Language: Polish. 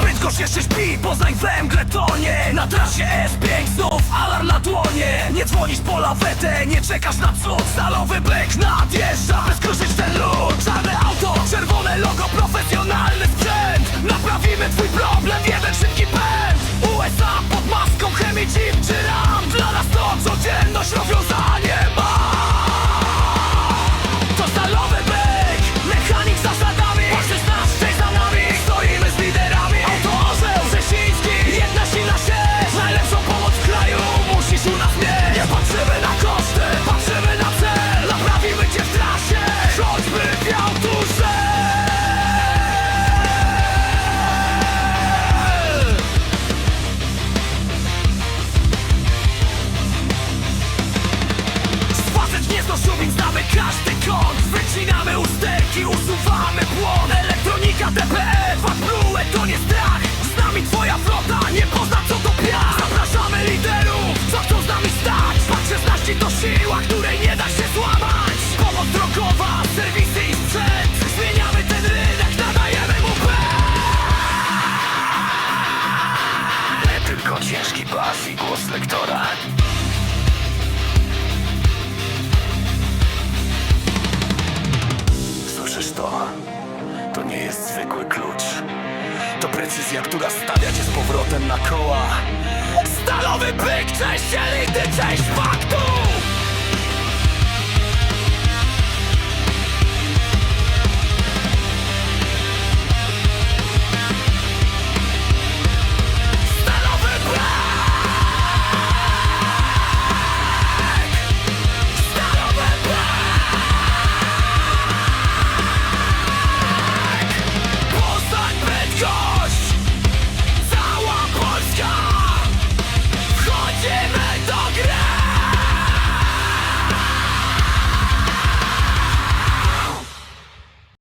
Bydgoszcz jeszcze śpi, Poznań we mgle tonie. Na trasie S5 znów alarm na dłonie. Nie dzwonisz po lawetę, nie czekasz na cud. Stalowy byk nadjeżdża, chemii czy ram Dla nas to codzienność rozwiązanie Nie zdążył, znamy każdy kąt Wycinamy usterki, usuwamy błąd Elektronika DPE, dwa prułe to nie strach. Z nami twoja flota, nie pozna co to piach. Zapraszamy liderów, co chcą z nami stać. Fakt 16 to siła, której nie da się złamać. Pomoc drogowa, serwisy i sprzęt. Zmieniamy ten rynek, nadajemy mu pęd Tylko ciężki bas i głos lektora To precyzja, która stawia cię z powrotem na koła. Stalowy byk, część elity, część faktu